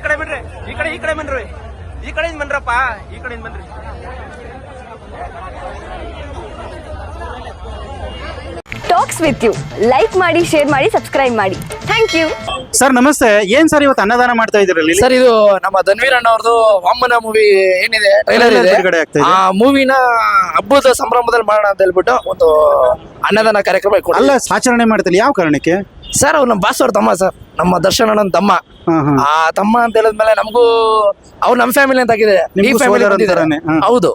ಈ ಕಡೆ ಬಿಡ್ರಿ. ಈ ಕಡೆ ಈ ಕಡೆ ಬನ್ರಿ. ಈ ಕಡೆಯಿಂದ ಬನ್ರಪ್ಪ. ಈ ಕಡೆಯಿಂದ ಬನ್ರಿ. ಟಾಕ್ಸ್ ವಿತ್ ಯು ಲೈಕ್ ಮಾಡಿ ಶೇರ್ ಮಾಡಿ ಸಬ್ಸ್ಕ್ರೈಬ್ ಮಾಡಿ. ಥ್ಯಾಂಕ್ ಯು ಸರ್ ನಮಸ್ತೆ. ಏನ್ ಸರ್ ಇವತ್ತು ಅನ್ನದಾನ ಮಾಡ್ತಾ ಇದ್ರಲ್ಲಿ ಸರ್ ಇದು ನಮ್ಮ ಧನ್ವೀರ್ ಅಣ್ಣ ಅವ್ರದ್ದು ವಾಮನ ಮೂವಿ ಏನಿದೆ? ಟ್ರೈಲರ್ Trailer ಇದೆ. ಬಿಡುಗಡೆ ಆಗ್ತಾ ಇದೆ. ಆ ಮೂವಿನ ಹಬ್ಬದ ಸಂಭ್ರಮದಲ್ಲಿ ಮಾಡೋಣ ಅಂತ ಹೇಳ್ಬಿಟ್ಟು ಒಂದು ಅನ್ನದಾನ ಕಾರ್ಯಕ್ರಮ ಇಟ್ಕೊಂಡು ಅಲ್ಲ ಆಚರಣೆ ಮಾಡ್ತಿಲ್ಲ. ಯಾವ ಕಾರಣಕ್ಕೆ? ಸರ್ ಅವ್ರು ನಮ್ಮ ಬಾಸ್ ಅವ್ರ ತಮ್ಮ ಸರ್ ನಮ್ಮ ದರ್ಶನ್ ಅಣ್ಣನ ತಮ್ಮ. ಆ ತಮ್ಮ ಅಂತ ಹೇಳಿದ್ಮೇಲೆ ನಮಗೂ ಅವ್ರು ನಮ್ಮ ಫ್ಯಾಮಿಲಿ ಅಂತ ಆಗಿದೆ ಈ ಫ್ಯಾಮಿಲಿ ಹೌದು.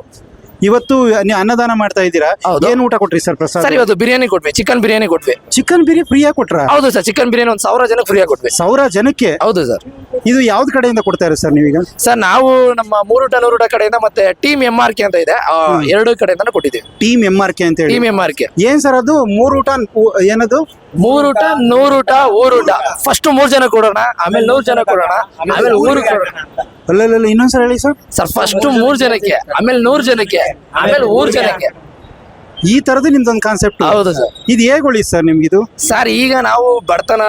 ಇವತ್ತು ನೀವು ಅನ್ನದಾನ ಮಾಡ್ತಾ ಇದ್ದೀರಾ? ಹೌದು. ಏನ್ ಊಟ ಕೊಟ್ರಿ ಸರ್ ಪ್ರಸಾದ್? ಸರ್ ಇವತ್ತು ಬಿರಿಯಾನಿ ಕೊಟ್ವಿ ಚಿಕನ್ ಬಿರಿಯಾನಿ ಕೊಟ್ವಿ. ಚಿಕನ್ ಬಿರಿಯಾನಿ ಫ್ರೀಯಾಗಿ ಕೊಟ್ರ? ಹೌದು ಸರ್ ಚಿಕನ್ ಬಿರಿಯಾನಿ ಒಂದು ಸಾವಿರ ಜನಕ್ಕೆ ಫ್ರೀಯಾಗಿ ಕೊಟ್ವಿ. ಸಾವಿರ ಜನಕ್ಕೆ? ಹೌದು ಸರ್. ಇದು ಯಾವ್ದು ಕಡೆಯಿಂದ ಕೊಡ್ತಾ ಇರೋ ಸರ್ ನೀವೀಗ? ಸರ್ ನಾವು ನಮ್ಮ ಮೂರೂಟ ನೂರೂಟ ಕಡೆಯಿಂದ ಮತ್ತೆ ಟೀಮ್ ಎಂ ಆರ್ ಕೆ ಅಂತ ಇದೆ. ಆ, ಎರಡು ಕಡೆಯಿಂದ ಕೊಟ್ಟಿದ್ದೀವಿ. ಟೀಮ್ ಎಂ ಆರ್ ಕೆ ಅಂತ ಹೇಳಿ. ಟೀಮ್ ಎಂ ಆರ್ ಕೆ ಏನ್ ಸರ್ ಅದು? ಮೂರ್ ಊಟ ಏನದು? ಮೂರೂಟ ನೂರೂಟ ಊರೂಟ ಫಸ್ಟ್ ಮೂರ್ ಜನ ಕೊಡೋಣ ಆಮೇಲೆ ನೂರ್ ಜನ ಕೊಡೋಣ ಆಮೇಲೆ ಊರು ಕೊಡೋಣ. ಅಲ್ಲಲ್ಲ ಇನ್ನೊಂದ್ಸಲ ಹೇಳಿ ಸರ್. ಸರ್ ಫಸ್ಟ್ ಮೂರ್ ಜನಕ್ಕೆ ಆಮೇಲೆ ನೂರ್ ಜನಕ್ಕೆ. ಆಮೇಲೆ ಊರ್ ಜನಕ್ಕೆ. ಈ ತರದ್ದು ನಿಮ್ದೊಂದು ಕಾನ್ಸೆಪ್ಟ್ ಹೌದು ಸರ್. ಇದು ಹೇಗೆ ಸರ್ ಸರ್ ನಿಮ್ಗಿದು ಸರ್ ಈಗ ನಾವು ಬಡತನ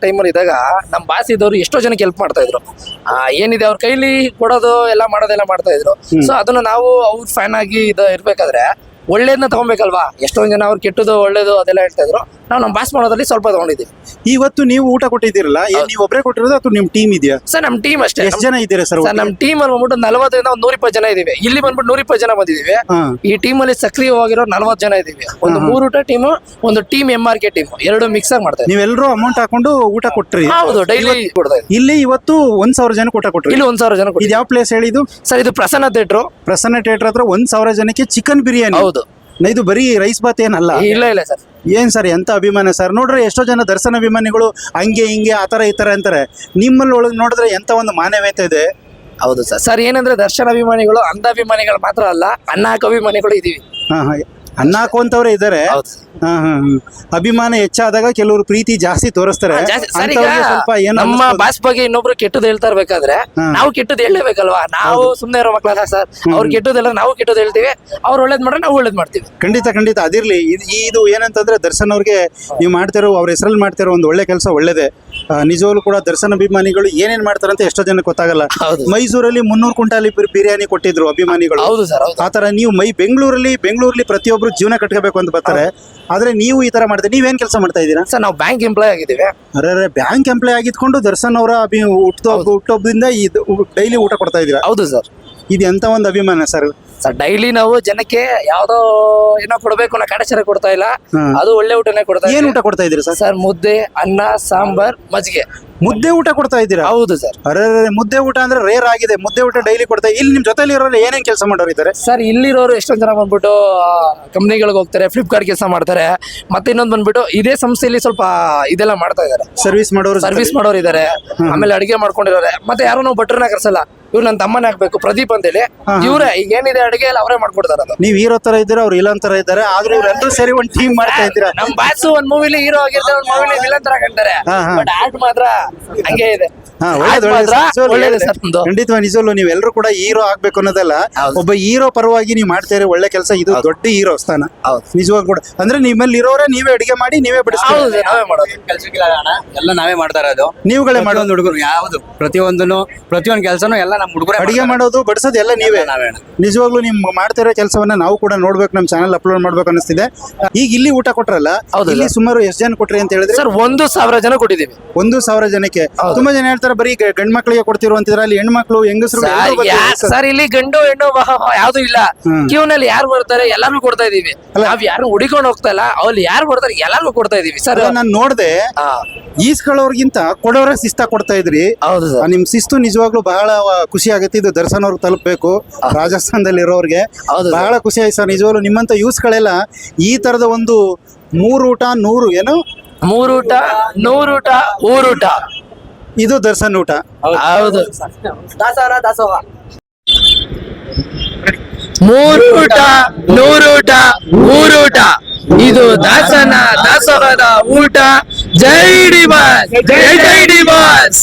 ಟೈಮಲ್ಲಿ ಇದ್ದಾಗ ನಮ್ಮ ಬಾಸ್ ಇದ್ದವರು ಎಷ್ಟೋ ಜನಕ್ಕೆ ಹೆಲ್ಪ್ ಮಾಡ್ತಾ ಇದ್ರು. ಆ, ಏನಿದೆ ಅವ್ರ ಕೈಲಿ ಕೊಡೋದು ಎಲ್ಲ ಮಾಡೋದೆಲ್ಲ ಮಾಡ್ತಾ ಇದ್ರು. ಸೊ ಅದನ್ನ ನಾವು ಅವ್ರ ಫ್ಯಾನ್ ಆಗಿ ಇದು ಇರ್ಬೇಕಾದ್ರೆ ಒಳ್ಳೇದನ್ನ ತಗೊಬೇಕಲ್ವಾ? ಎಷ್ಟೊಂದ್ ಜನ ಅವ್ರು ಕೆಟ್ಟದು ಒಳ್ಳೇದು ಅದೆಲ್ಲ ಹೇಳ್ತಾ ಇದ್ರು. ನಾವು ನಮ್ಮ ಬಾಸ್ ಮಾಡೋದ್ರಲ್ಲಿ ಸ್ವಲ್ಪ ತಗೊಂಡಿದ್ದೀವಿ ಇವತ್ತು ನೀವು ಊಟ ಕೊಟ್ಟಿದ್ದೀರಲ್ಲ ಏನ್ ನೀವು ಒಬ್ಬರೇ ಕೊಟ್ಟಿರೋದು ಅಥವಾ ನಿಮ್ ಟೀಮ್ ಇದೆಯಾ? ಸರ್ ನಮ್ಮ ಟೀಮ್ ಅಷ್ಟೇ. ಎಷ್ಟು ಜನ ಇದ್ದೀರಾ ಸರ್ ಸರ್ ನಮ್ಮ ಟೀಮ್ ಅಲ್ಲಿ ಬಂದ್ಬಿಟ್ಟು ನಲವತ್ತರಿಂದ ಒಂದು ನೂರಿಪ್ಪತ್ತು ಜನ ಇದೀವಿ ಇಲ್ಲಿ ಬಂದ್ಬಿಟ್ಟು ನೂರಿಪ್ಪತ್ತು ಜನ ಬಂದಿದ್ದೀವಿ. ಹಾ. ಈ ಟೀಮ್ ಅಲ್ಲಿ ಸಕ್ರಿಯವಾಗಿರೋ ನಲವತ್ತು ಜನ ಇದೀವಿ ಒಂದು ಮೂರು ಊಟ ಟೀಮ್ ಒಂದು team M R K team ಎರಡು ಮಿಕ್ಸ್ ಆಗಿ ಮಾಡ್ತಾ ಇದ್ದೀವಿ. ನೀವೆಲ್ಲರೂ ಅಮೌಂಟ್ ಹಾಕೊಂಡು ಊಟ ಕೊಟ್ರಿ. ಹೌದು ಡೈಲಿ ಕೊಡ್ತಾರೆ ಇದ್ದೀವಿ. ಇಲ್ಲಿ ಇವತ್ತು ಒಂದ್ ಸಾವಿರ ಜನ ಊಟ ಕೊಟ್ರಿ. ಇಲ್ಲಿ ಒಂದ್ ಸಾವಿರ ಜನ ಇದು. ಯಾವ ಪ್ಲೇಸ್ ಹೇಳಿದ್ರು ಸರ್ ಇದು ಪ್ರಸನ್ನ ಥಿಯೇಟ್ರು ಪ್ರಸನ್ನ ಥಿಯೇಟರ್ ಹತ್ರ ಒಂದ್ ಸಾವಿರ ಜನಕ್ಕೆ ಚಿಕನ್ ಬಿರಿಯಾನಿ ಹೌದು. ಇದು ಬರೀ ರೈಸ್ ಬಾತ್ ಏನಲ್ಲ. ಇಲ್ಲ ಇಲ್ಲ ಸರ್. ಏನ್ ಸರ್ ಎಂತ ಅಭಿಮಾನ ಸರ್? ನೋಡ್ರಿ ಎಷ್ಟೋ ಜನ ದರ್ಶನ ಅಭಿಮಾನಿಗಳು ಹಂಗೆ ಹಿಂಗೆ ಆತರ ಈ ತರ ಅಂತಾರೆ. ನಿಮ್ಮಲ್ಲಿ ಒಳಗೆ ನೋಡಿದ್ರೆ ಎಂತ ಒಂದು ಮಾನವೀಯತೆ ಇದೆ? ಹೌದು ಸರ್. ಸರ್ ಏನಂದ್ರೆ ದರ್ಶನ ಅಭಿಮಾನಿಗಳು ಅಂಧಾಭಿಮಾನಿಗಳು ಮಾತ್ರ ಅಲ್ಲ ಅನ್ನಾಕ ಅಭಿಮಾನಿಗಳು ಇದೀವಿ. ಹಾ ಹಾ. ಅನ್ನ ಹಾಕುವಂತವ್ರೆ ಇದಾರೆ. ಹೌದು. ಹಾ ಹಾ ಹ್ಮ್. ಅಭಿಮಾನ ಹೆಚ್ಚಾದಾಗ ಕೆಲವರು ಪ್ರೀತಿ ಜಾಸ್ತಿ ತೋರಿಸ್ತಾರೆ. ಹಾ, ಜಾಸ್ತಿ- ಸರ್ ಈಗ ಅಂಥವ್ರಿಗೆ ಸ್ವಲ್ಪ ಏನೋ ನಮ್ಮ. ಬಾಸ್ ಬಗ್ಗೆ ಇನ್ನೊಬ್ರು ಕೆಟ್ಟದ್ದು ಹೇಳ್ತಾ ಇರ್ಬೇಕಾದ್ರೆ. ನಾವು ಕೆಟ್ಟದ್ದು ಹೇಳಲೇಬೇಕಲ್ವಾ? ನಾವು ಸುಮ್ಮನೆ ಇರೋ ಮಕ್ಕಳ ಸರ್. ಅವ್ರು ಕೆಟ್ಟದೆಲ್ಲ ನಾವು ಕೆಟ್ಟದ್ದು ಹೇಳ್ತೀವಿ. ಅವ್ರು ಒಳ್ಳೇದ್ ಮಾಡ್ರೆ ನಾವು ಒಳ್ಳೇದ್ ಮಾಡ್ತೀವಿ. ಖಂಡಿತ ಖಂಡಿತ. ಅದಿರ್ಲಿ. ಇದು ಇದು ಏನಂತಂದ್ರೆ ದರ್ಶನ್ ಅವ್ರಿಗೆ ನೀವು ಮಾಡ್ತಿರೋ ಅವ್ರ ಹೆಸರಲ್ಲಿ ಮಾಡ್ತಿರೋ ಒಂದು ಒಳ್ಳೆ ಕೆಲಸ ಒಳ್ಳೇದೇ. ನಿಜವಾಗ್ಲೂ ಕೂಡ ದರ್ಶನ ಅಭಿಮಾನಿಗಳು ಏನೇನ್ ಮಾಡ್ತಾರೆ ಅಂತ ಎಷ್ಟೋ ಜನಕ್ಕೆ ಗೊತ್ತಾಗಲ್ಲ. ಹೌದು. ಮೈಸೂರಲ್ಲಿ ಮುನ್ನೂರು ಕುಂಟಾಲಿ ಬಿರ್- ಬಿರಿಯಾನಿ ಕೊಟ್ಟಿದ್ರು ಅಭಿಮಾನಿಗಳು. ಹೌದು ಸರ್ ಹೌದು. ಆತರ ನೀವು ಮೈ ಬೆಂಗಳೂರಲ್ಲಿ ಬೆಂಗಳೂರಲ್ಲಿ ಪ್ರತಿಯೊಬ್ರು ಜೀವನ ಕಟ್ಕೋಬೇಕು ಅಂತ ಬರ್ತಾರೆ. ಆದ್ರೆ ನೀವು ಈ ತರ ಮಾಡ್ತೀರಿ. ನೀವೇನ್ ಕೆಲಸ ಮಾಡ್ತಾ ಇದ್ದೀರಾ? ಸರ್ ನಾವು ಬ್ಯಾಂಕ್ ಎಂಪ್ಲಾಯ್ ಆಗಿದ್ದೀವಿ. ಅರೆ ಬ್ಯಾಂಕ್ ಎಂಪ್ಲಾಯ್ ಆಗಿದ್ಕೊಂಡು ದರ್ಶನ್ ಅವರ ಹುಟ್ಟೋ ಹುಟ್ಟುಹಬ್ಬ ಹುಟ್ಟುಹಬ್ಬದಿಂದ ಇದು ಡೈಲಿ ಊಟ ಕೊಡ್ತಾ ಇದ್ದೀರಾ? ಹೌದು ಸರ್. ಇದು ಎಂತ ಒಂದು ಅಭಿಮಾನ ಸರ್? ಸರ್ ಡೈಲಿ ನಾವು ಜನಕ್ಕೆ ಯಾವ್ದೋ ಏನೋ ಕೊಡ್ಬೇಕು ಅನ್ನೋ ಕಾಟಾಚಾರ ಕೊಡ್ತಾ ಇಲ್ಲ. ಅದು ಒಳ್ಳೆ ಊಟನೇ ಕೊಡ್ತಾ ಏನ್ ಊಟ ಕೊಡ್ತಾ ಇದ್ದೀರಾ ಸರ್? ಸರ್ ಮುದ್ದೆ ಅನ್ನ ಸಾಂಬಾರ್ ಮಜ್ಜಿಗೆ. ಮುದ್ದೆ ಊಟ ಕೊಡ್ತಾ ಇದ್ದೀರಾ? ಹೌದು ಸರ್. ಅರೆ ಮುದ್ದೆ ಊಟ ಅಂದ್ರೆ ರೇರ್ ಆಗಿದೆ. ಮುದ್ದೆ ಊಟ ಡೈಲಿ ಕೊಡ್ತಾ ಇಲ್ಲಿ ನಿಮ್ ಜೊತೆಲಿ ಇರೋರು ಏನೇನ್ ಕೆಲಸ ಮಾಡೋರು ಇದ್ದಾರೆ ಸರ್ ಇಲ್ಲಿರೋರು ಎಷ್ಟೊಂದ್ ಜನ ಬಂದ್ಬಿಟ್ಟು ಕಂಪ್ನಿಗಳಿಗೆ ಹೋಗ್ತಾರೆ ಫ್ಲಿಪ್ಕಾರ್ಟ್ ಕೆಲಸ ಮಾಡ್ತಾರೆ. ಮತ್ತೆ ಇನ್ನೊಂದು ಬಂದ್ಬಿಟ್ಟು ಇದೇ ಸಂಸ್ಥೆಯಲ್ಲಿ ಸ್ವಲ್ಪ ಇದೆಲ್ಲ ಮಾಡ್ತಾ ಇದಾರೆ ಸರ್ವಿಸ್ ಮಾಡೋರು ಸರ್ವಿಸ್ ಮಾಡೋರು ಇದ್ದಾರೆ. ಆಮೇಲೆ ಅಡಿಗೆ ಮಾಡ್ಕೊಂಡಿರೋರೆ ಮತ್ತೆ ಯಾರು ನಾವು ಭಟ್ರನ್ನ ಕರ್ಸಲ್ಲ. ಇವ್ರು ನನ್ನ ತಮ್ಮನೇ ಹಾಕ್ಬೇಕು ಪ್ರದೀಪ್ ಅಂತೇಳಿ. ಇವ್ರೆ ಈಗ ಏನಿದೆ ಅಡಿಗೆ ಎಲ್ಲ ಅವರೇ ಮಾಡ್ಕೊಡ್ತಾರೆ ಅದು. ನೀವ್ ಹೀರೋ ತರ ಇದ್ದೀರಾ? ಅವ್ರು ಇಲ್ಲ ತರ ಇದ್ದಾರೆ. ಆದ್ರೆ ಇವ್ರೆಲ್ಲರೂ ಸೇರಿ ಒಂದ್ ಟೀಮ್ ಮಾಡ್ತಾ ಇದ್ದೀರಾ? ನಮ್ ಬಾಸು ಒಂದ್ ಮೂವಿಲಿ ಹೀರೋ ಆಗಿರ್ತಾರೆ ಒಂದ್ ಮೂವಿಲಿ ವಿಲನ್ ತರ ಹಾ. ಬಟ್ ಆರ್ಟ್ ಮಾತ್ರ ಹಂಗೆ ಇದೆ. ಹಾ, ಒಳ್ಳೇದು, ಒಳ್ಳೇದು. ಸರ್ ಖಂಡಿತವಾಗಿ ನಿಜವಲ್ಲೂ ನೀವೆಲ್ಲರೂ ಕೂಡ ಹೀರೋ ಆಗ್ಬೇಕು ಅನ್ನೋದಲ್ಲ ಒಬ್ಬ ಹೀರೋ ಪರವಾಗಿ ನೀವು ಮಾಡ್ತಾ ಇರೋ ಒಳ್ಳೆ ಕೆಲಸ ಇದು ದೊಡ್ಡ ಹೀರೋ ಸ್ಥಾನ. ಹೌದು. ನಿಜವಾಗ ಕೂಡ. ಅಂದ್ರೆ ನಿಮ್ಮಲ್ಲಿ ಇರೋರೆ ನೀವೇ ಅಡಿಗೆ ಮಾಡಿ ನೀವೇ ಅಣ್ಣ ಎಲ್ಲ ನಾವೇ ಮಾಡ್ತಾ ಇರೋದು ನೀವುಗಳೇ ಮಾಡೋ ಹುಡುಗರು. ಯಾವ್ದು ಪ್ರತಿಯೊಂದನು ಪ್ರತಿಯೊಂದು ಕೆಲಸನು ಎಲ್ಲ ನಮ್ಮ ಹುಡುಗರೇ ಅಡಿಗೆ ಮಾಡೋದು ಬಡಿಸೋದು ಎಲ್ಲ ನೀವೇ. ನಾವೇ ಅಣ್ಣ. ನಿಜವಾಗ್ಲೂ ನಿಮ್ ಮಾಡ್ತಿರೋ ಕೆಲಸವನ್ನ ನಾವು ಕೂಡ ನೋಡ್ಬೇಕು ನಮ್ಮ ಚಾನಲ್ ಅಪ್ಲೋಡ್ ಮಾಡ್ಬೇಕು ಅನಿಸ್ತಿದೆ ಈಗ ಇಲ್ಲಿ ಊಟ ಕೊಟ್ರಲ್ಲ ಇಲ್ಲಿ ಸುಮಾರು ಎಷ್ಟು ಜನ ಕೊಟ್ರಿ ಅಂತ ಹೇಳಿದ್ರೆ? ಸರ್ ಒಂದು ಸಾವಿರ ಜನ ಕೊಟ್ಟಿದ್ದೀವಿ. ಒಂದು ಸಾವಿರ ಜನಕ್ಕೆ. ತುಂಬಾ ಜನ ಹೇಳ್ತಾರೆ ಬರೀ ಗಂಡ್ ಮಕ್ಳಿಗೆ ಕೊಡ್ತಿರೋ ಅಂತಿದ್ರೆ ಅಲ್ಲಿ ಹೆಣ್ಮಕ್ಳು ಹೆಂಗಸರು ಸರ್, ಇಲ್ಲಿ ಗಂಡು ಹೆಣ್ಣು ಯಾವ್ದು ಇಲ್ಲ. ಕ್ಯೂ ಕ್ಯೂನಲ್ಲಿ ಯಾರು ಬರ್ತಾರೆ ಎಲ್ಲಾರು ಕೊಡ್ತಾ ಇದೀವಿ ನಾವ್ ಯಾರು ಹುಡಿಕೊಂಡು ಹೋಗ್ತಾ ಇಲ್ಲ ಯಾರು ಬರ್ತಾರೆ ಎಲ್ಲಾರು ಕೊಡ್ತಾ ಇದೀವಿ ಸರ್. ನಾನು ನೋಡ್ದೆ ಈಸ್ಕೊಳ್ಳೋರ್ಗಿಂತ ಕೊಡೋರ ಶಿಸ್ತ ಕೊಡ್ತಾ ಇದ್ರಿ. ಹೌದು ಸರ್. ನಿಮ್ ಶಿಸ್ತು ನಿಜವಾಗ್ಲೂ ಬಹಳ ಖುಷಿ ಆಗುತ್ತೆ. ಇದು ದರ್ಶನ್ ಅವ್ರಿಗೆ ತಲುಪಬೇಕು. ರಾಜಸ್ಥಾನದಲ್ಲಿ ಇರೋರ್ಗೆ. ಬಹಳ ಖುಷಿ ಆಯ್ತು ಸರ್. ನಿಜವಾಗ್ಲೂ ನಿಮ್ಮಂತ ಯೂಸ್ಗಳೆಲ್ಲ ಈ ತರದ ಒಂದು ಮೂರೂಟ ನೂರು ಏನು ಮೂರೂಟ ನೂರೂಟ ಊರೂಟ. ಇದು ದರ್ಶನ್ ಊಟ. ಹೌದು. ಮೂರೂಟ ನೂರೂಟ ಊರೂಟ. ಇದು ದಾಸನ ದಾಸೋಹದ ಊಟ. ಜೈ ಡಿವಾಸ್ ಜೈ ಜೈ ಡಿಬಾಸ್.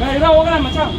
来，让我跟他们唱。